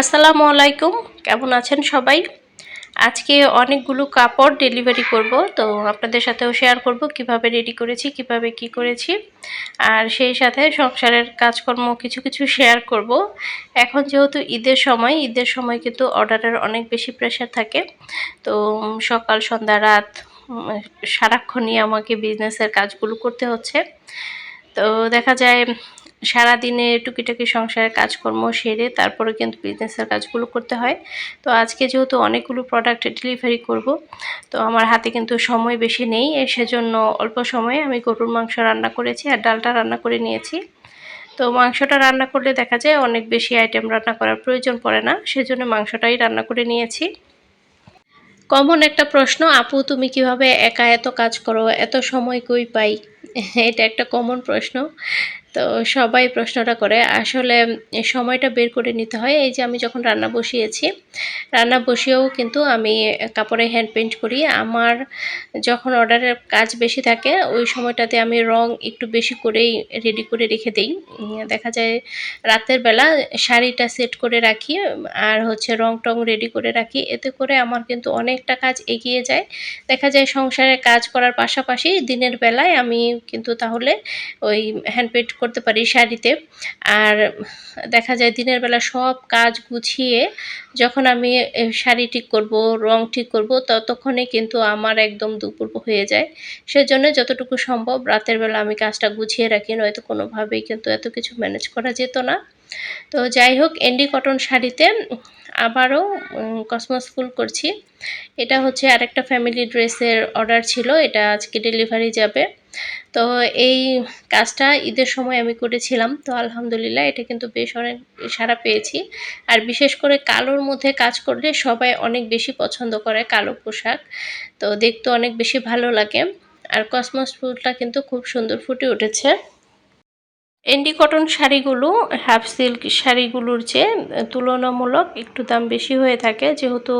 আসসালামু আলাইকুম, কেমন আছেন সবাই? আজকে অনেকগুলো কাপড় ডেলিভারি করব, তো আপনাদের সাথেও শেয়ার করব, কীভাবে রেডি করেছি, কীভাবে কি করেছি, আর সেই সাথে সংসারের কাজকর্ম কিছু কিছু শেয়ার করব। এখন যেহেতু ঈদের সময় ঈদের সময় কিন্তু অর্ডারের অনেক বেশি প্রেশার থাকে, তো সকাল, সন্ধ্যা, রাত সারাক্ষণই আমাকে বিজনেসের কাজগুলো করতে হচ্ছে। তো দেখা যায় সারাদিনে টুকিটাকি সংসারের কাজকর্ম সেরে তারপরে কিন্তু বিজনেসের কাজগুলো করতে হয়। তো আজকে যেহেতু অনেকগুলো প্রোডাক্ট ডেলিভারি করব, তো আমার হাতে কিন্তু সময় বেশি নেই সেজন্য অল্প সময়ে আমি গরুর মাংস রান্না করেছি আর ডালটা রান্না করে নিয়েছি। তো মাংসটা রান্না করলে দেখা যায় অনেক বেশি আইটেম রান্না করার প্রয়োজন পড়ে না, সেজন্য মাংসটাই রান্না করে নিয়েছি। কমন একটা প্রশ্ন, আপু তুমি কীভাবে একা এত কাজ করো, এত সময় কই পাই? এটা একটা কমন প্রশ্ন। তো সবাই প্রশ্নটা করে, আসলে সময়টা বের করে নিতে হয়। এই যে আমি যখন রান্না বসিয়েছি, রান্না বসিয়েও কিন্তু আমি কাপড়ে হ্যান্ড পেন্ট করি। আমার যখন অর্ডারের কাজ বেশি থাকে, ওই সময়টাতে আমি রং একটু বেশি করেই রেডি করে রেখে দিই। দেখা যায় রাতের বেলা শাড়িটা সেট করে রাখি, আর হচ্ছে রং টং রেডি করে রাখি। এতে করে আমার কিন্তু অনেকটা কাজ এগিয়ে যায়। দেখা যায় সংসারে কাজ করার পাশাপাশি দিনের বেলায় আমি কিন্তু তাহলে ওই হ্যান্ড পেন্ট করতে পারি শাড়িতে। আর দেখা যায় দিনের বেলা সব কাজ গুছিয়ে যখন আমি শাড়ি ঠিক করব, রং ঠিক করব, ততক্ষণে কিন্তু আমার একদম দুপুর হয়ে যায়। সেজন্য যতটুকু সম্ভব রাতের বেলা আমি কাজটা গুছিয়ে রাখি, নয়তো কোনোভাবেই কিন্তু এত কিছু ম্যানেজ করা যেত না। তো যাই হোক এন্ডি কটন শাড়িতে আবারও কসমস ফুল করছি। এটা হচ্ছে আরেকটা ফ্যামিলি ড্রেসের অর্ডার ছিল, এটা আজকে ডেলিভারি যাবে। তো এই কাজটা ঈদের সময় আমি করেছিলাম। তো আলহামদুলিল্লাহ এটা কিন্তু বেশ অনেক সারা পেয়েছি। আর বিশেষ করে কালোর মধ্যে কাজ করলে সবাই অনেক বেশি পছন্দ করে কালো পোশাক। তো দেখতে অনেক বেশি ভালো লাগে। আর কসমস ফুলটা কিন্তু খুব সুন্দর ফুটে উঠেছে। এন্ডি কটন শাড়িগুলো হাফ সিল্ক শাড়িগুলোর চেয়ে তুলনামূলক একটু দাম বেশি হয়ে থাকে, যেহেতু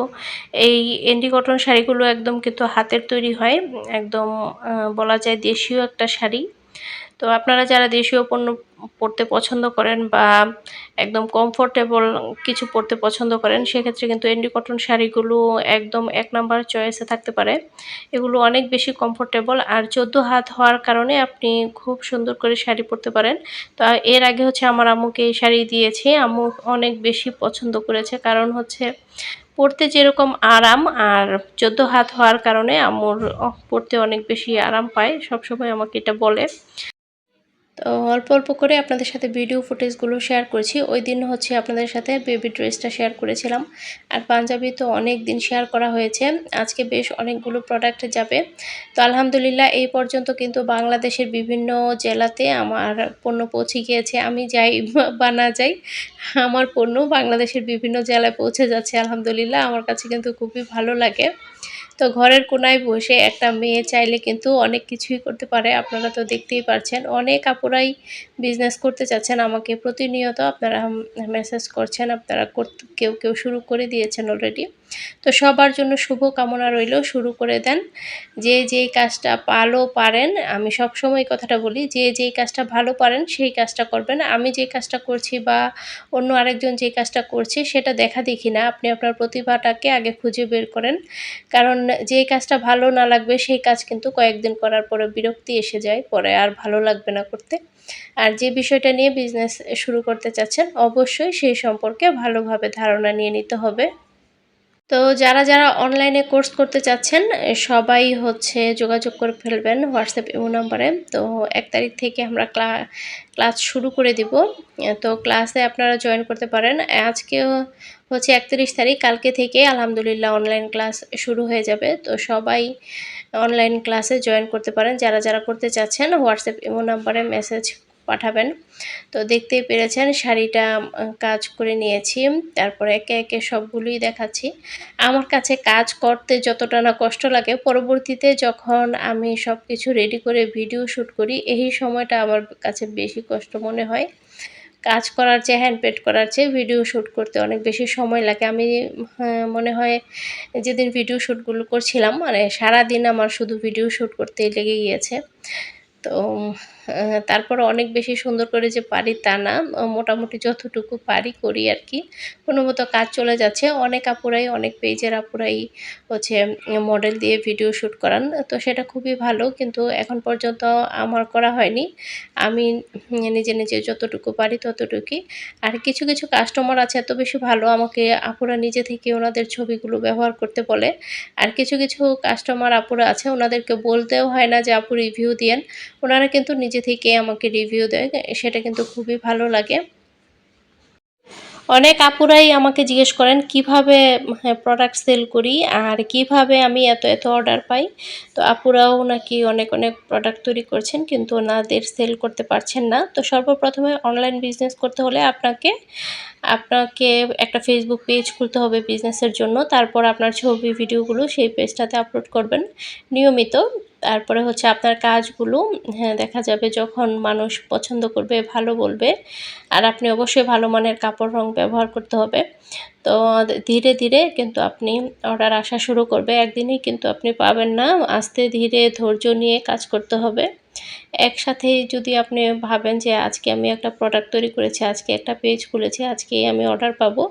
এই এন্ডি কটন শাড়িগুলো একদম কিন্তু হাতের তৈরি হয়, একদম বলা যায় দেশীয় একটা শাড়ি। তো আপনারা যারা দেশীয় পণ্য পড়তে পছন্দ করেন বা একদম কমফোর্টেবল কিছু পরতে পছন্দ করেন, সেক্ষেত্রে কিন্তু এন্ডি কটন শাড়িগুলো একদম এক নাম্বার চয়েসে থাকতে পারে। এগুলো অনেক বেশি কমফোর্টেবল আর চোদ্দ হাত হওয়ার কারণে আপনি খুব সুন্দর করে শাড়ি পরতে পারেন। তো এর আগে হচ্ছে আমার আম্মুকে এই শাড়ি দিয়েছি, আম্মু অনেক বেশি পছন্দ করেছে। কারণ হচ্ছে পড়তে যেরকম আরাম আর চোদ্দ হাত হওয়ার কারণে আম্মুর পড়তে অনেক বেশি আরাম পায়। সবসময় আমাকে এটা বলে। তো অল্প অল্প করে আপনাদের সাথে ভিডিও ফুটেজগুলো শেয়ার করেছি। ওই দিন হচ্ছে আপনাদের সাথে বেবি ড্রেসটা শেয়ার করেছিলাম। আর পাঞ্জাবি তো অনেক দিন শেয়ার করা হয়েছে। আজকে বেশ অনেকগুলো প্রোডাক্ট যাবে। তো আলহামদুলিল্লাহ এই পর্যন্ত কিন্তু বাংলাদেশের বিভিন্ন জেলাতে আমার পণ্য পৌঁছে গিয়েছে। আমি যাই বা না যাই, আমার পণ্য বাংলাদেশের বিভিন্ন জেলায় পৌঁছে যাচ্ছে। আলহামদুলিল্লাহ, আমার কাছে কিন্তু খুবই ভালো লাগে। তো ঘরের কোনায় বসে একটা মেয়ে চাইলে কিন্তু অনেক কিছুই করতে পারে, আপনারা তো দেখতেই পারছেন। অনেক আপুরাই বিজনেস করতে চাচ্ছেন, আমাকে প্রতিনিয়ত আপনারা মেসেজ করছেন, আপনারা কেউ কেউ শুরু করে দিয়েছেন অলরেডি তো সবার জন্য শুভ কামনা রইল, শুরু করে দেন। যে যেই কাজটা ভালো পারেন, আমি সব সময় কথাটা বলি, যে যেই কাজটা ভালো পারেন, সেই কাজটা করবেন। আমি যে কাজটা করছি বা অন্য আরেকজন যে কাজটা করছে, সেটা দেখা দেখি না। আপনি আপনার প্রতিভাটাকে আগে খুঁজে বের করেন। কারণ যে কাজটা ভালো না লাগবে, সেই কাজ কিন্তু কয়েকদিন করার পরে বিরক্তি এসে যায়, পরে আর ভালো লাগবে না করতে। আর যে বিষয়টা নিয়ে বিজনেস শুরু করতে চাচ্ছেন, অবশ্যই সেই সম্পর্কে ভালোভাবে ধারণা নিয়ে নিতে হবে। তো যারা যারা অনলাইনে কোর্স করতে চাচ্ছেন, সবাই হচ্ছে যোগাযোগ করে ফেলবেন হোয়াটসঅ্যাপ ইমো নাম্বারে তো এক তারিখ থেকে আমরা ক্লাস শুরু করে দিব। তো ক্লাসে আপনারা জয়েন করতে পারেন। আজকে হচ্ছে একত্রিশ তারিখ, কালকে থেকে আলহামদুলিল্লাহ অনলাইন ক্লাস শুরু হয়ে যাবে। তো সবাই অনলাইন ক্লাসে জয়েন করতে পারেন। যারা যারা করতে চাচ্ছেন হোয়াটসঅ্যাপ ইমো নাম্বারে মেসেজ পাঠাবেন। তো দেখতেই পেরেছেন শাড়িটা কাজ করে নিয়েছি। তারপরে একে একে সবগুলোই দেখাচ্ছি। আমার কাছে কাজ করতে যতটা না কষ্ট লাগে পরবর্তীতে যখন আমি সব কিছু রেডি করে ভিডিও শ্যুট করি এই সময়টা আমার কাছে বেশি কষ্ট মনে হয়। কাজ করার চেয়ে হ্যান্ড পেড করার চেয়ে ভিডিও শ্যুট করতে অনেক বেশি সময় লাগে। আমি হ্যাঁ, মনে হয় যেদিন ভিডিও শ্যুটগুলো করছিলাম মানে সারাদিন আমার শুধু ভিডিও শ্যুট করতেই লেগে গিয়েছে। তো তারপরে অনেক বেশি সুন্দর করে যে পারি তা না মোটামুটি যতটুকু পারি করি আর কি। কোনো মতো কাজ চলে যাচ্ছে, অনেক আপুরাই, অনেক পেজের আপুরাই হচ্ছে মডেল দিয়ে ভিডিও শ্যুট করান, তো সেটা খুবই ভালো, কিন্তু এখন পর্যন্ত আমার করা হয়নি। আমি নিজে নিজে যতটুকু পারি ততটুকুই। আর কিছু কিছু কাস্টমার আছে এত বেশি ভালো, আমাকে আপুরা নিজে থেকে ওনাদের ছবিগুলো ব্যবহার করতে বলে। আর কিছু কিছু কাস্টমার আপুরা আছে, ওনাদেরকে বলতেও হয় না যে আপু রিভিউ দিয়েন। ওনারা কিন্তু নিজে থেকে আমাকে রিভিউ দেয়, সেটা কিন্তু খুবই ভালো লাগে। অনেক আপুরাই আমাকে জিজ্ঞেস করেন, কীভাবে প্রোডাক্ট সেল করি আর কীভাবে আমি এত এত অর্ডার পাই? তো আপুরাও নাকি অনেক অনেক প্রোডাক্ট তৈরি করছেন, কিন্তু ওনাদের সেল করতে পারছেন না। তো সর্বপ্রথমে অনলাইন বিজনেস করতে হলে আপনাকে আপনাকে একটা ফেসবুক পেজ খুলতে হবে বিজনেসের জন্য। তারপর আপনার ছবি ভিডিওগুলো সেই পেজটাতে আপলোড করবেন। নিয়মিত তারপরে হচ্ছে আপনার কাজগুলো হ্যাঁ দেখা যাবে যখন মানুষ পছন্দ করবে, ভালো বলবে, আর আপনি অবশ্যই ভালো মানের কাপড় রং ব্যবহার করতে হবে। তো ধীরে ধীরে কিন্তু আপনি অর্ডার আসা শুরু করবে, একদিনই কিন্তু আপনি পাবেন না, আস্তে ধীরে ধৈর্য নিয়ে কাজ করতে হবে। একসাথে যদি আপনি ভাবেন যে আজকে আমি একটা প্রোডাক্ট তৈরি করেছি, আজকে একটা পেজ খুলেছি, আজকেই আমি অর্ডার পাবো,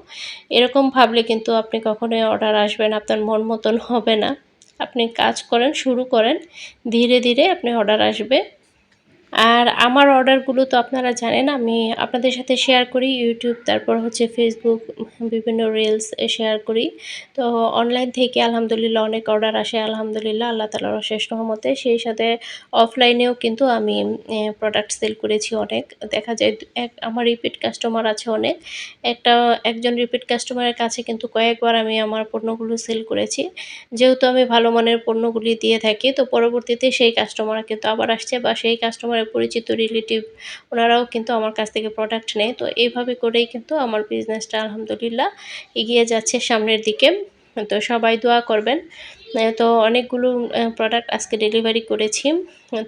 এরকম ভাবলে কিন্তু আপনি কখনোই অর্ডার আসবেন আপনার মন মতন হবে না। আপনি কাজ করেন শুরু করেন ধীরে ধীরে আপনি অর্ডার আসবে। আর আমার অর্ডারগুলো তো আপনারা জানেন, আমি আপনাদের সাথে শেয়ার করি ইউটিউব, তারপর হচ্ছে ফেসবুক বিভিন্ন রিলস শেয়ার করি। তো অনলাইন থেকে আলহামদুলিল্লাহ অনেক অর্ডার আসে, আলহামদুলিল্লাহ, আল্লাহ তালার অশেষ রহমতে। সেই সাথে অফলাইনেও কিন্তু আমি প্রোডাক্ট সেল করেছি অনেক। দেখা যায় এক, আমার রিপিট কাস্টমার আছে অনেক। একটা, একজন রিপিট কাস্টমারের কাছে কিন্তু কয়েকবার আমি আমার পণ্যগুলো সেল করেছি। যেহেতু আমি ভালো মানের পণ্যগুলি দিয়ে থাকি, তো পরবর্তীতে সেই কাস্টমার কিন্তু আবার আসছে বা সেই কাস্টমারের পরিচিত রিলেটিভ, ওনারাও কিন্তু আমার কাছ থেকে প্রোডাক্ট নেয়। তো এইভাবে করেই কিন্তু আমার বিজনেসটা আলহামদুলিল্লাহ এগিয়ে যাচ্ছে সামনের দিকে। তো সবাই দোয়া করবেন। তো অনেকগুলো প্রোডাক্ট আজকে ডেলিভারি করেছি।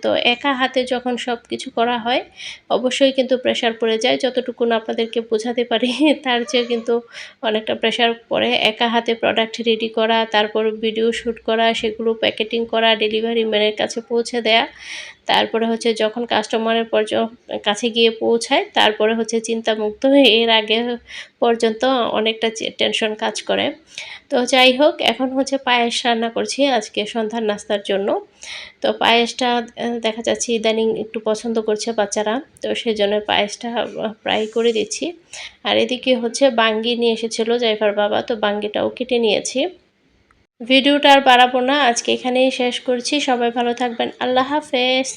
তো একা হাতে যখন সব কিছু করা হয়, অবশ্যই কিন্তু প্রেশার পড়ে যায়। যতটুকু আপনাদেরকে বোঝাতে পারি, তার চেয়ে কিন্তু অনেকটা প্রেশার পড়ে। একা হাতে প্রোডাক্ট রেডি করা, তারপর ভিডিও শ্যুট করা, সেগুলো প্যাকেটিং করা ডেলিভারি ম্যানের কাছে পৌঁছে দেয়া। তারপরে হচ্ছে যখন কাস্টমারের পর্য, কাছে গিয়ে পৌঁছায়, তারপরে হচ্ছে চিন্তামুক্ত হয়ে এর আগে পর্যন্ত অনেকটা টেনশন কাজ করে। তো যাই হোক, এখন হচ্ছে পায়েস রান্না করছি আজকে সন্ধ্যার নাস্তার জন্য। তো পায়েসটা দেখা যাচ্ছে ইদানিং একটু পছন্দ করছে বাচ্চারা, তো সেই জন্য পায়েসটা প্রায় করে দিচ্ছি। আর এদিকে হচ্ছে বাঙ্গি নিয়ে এসেছিল জাইফার বাবা, তো বাঙ্গিটাও কেটে নিয়েছি। ভিডিওটা আর বাড়াবো না। আজকে এখানেই শেষ করছি। সবাই ভালো থাকবেন। আল্লাহ হাফেজ।